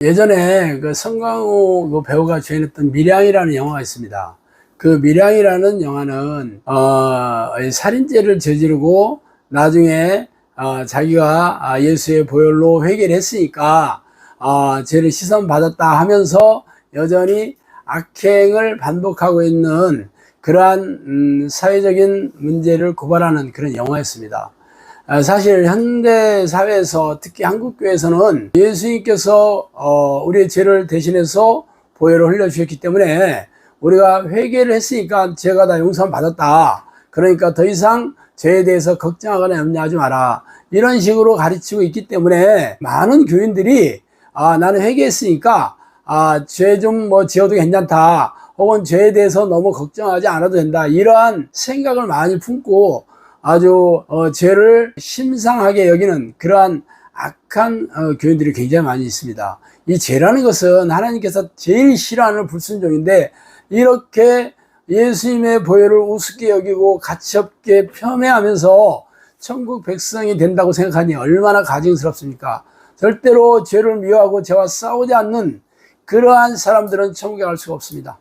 예전에 그 성광호 그 배우가 주연했던 밀양이라는 영화가 있습니다. 그 밀양이라는 영화는 어, 이 살인죄를 저지르고 나중에 어, 자기가 아, 예수의 보혈로 회개를 했으니까 어, 죄를 시선 받았다 하면서 여전히 악행을 반복하고 있는 그러한 음, 사회적인 문제를 고발하는 그런 영화였습니다. 아, 사실 현대 사회에서 특히 한국 교회에서는 예수님께서 어, 우리의 죄를 대신해서 보혈을 흘려 주셨기 때문에 우리가 회개를 했으니까 죄가 다 용서 받았다. 그러니까 더 이상 죄에 대해서 걱정하거나 염려하지 마라. 이런 식으로 가르치고 있기 때문에 많은 교인들이 아, 나는 회개했으니까 아, 죄 좀 뭐 지어도 괜찮다. 혹은 죄에 대해서 너무 걱정하지 않아도 된다. 이러한 생각을 많이 품고 아주 어, 죄를 심상하게 여기는 그러한 악한 어, 교인들이 굉장히 많이 있습니다. 이 죄라는 것은 하나님께서 제일 싫어하는 불순종인데 이렇게 예수님의 보혈을 우습게 여기고 가치없게 폄훼하면서 천국 백성이 된다고 생각하니 얼마나 가증스럽습니까? 절대로 죄를 미워하고 죄와 싸우지 않는 그러한 사람들은 천국에 갈 수가 없습니다.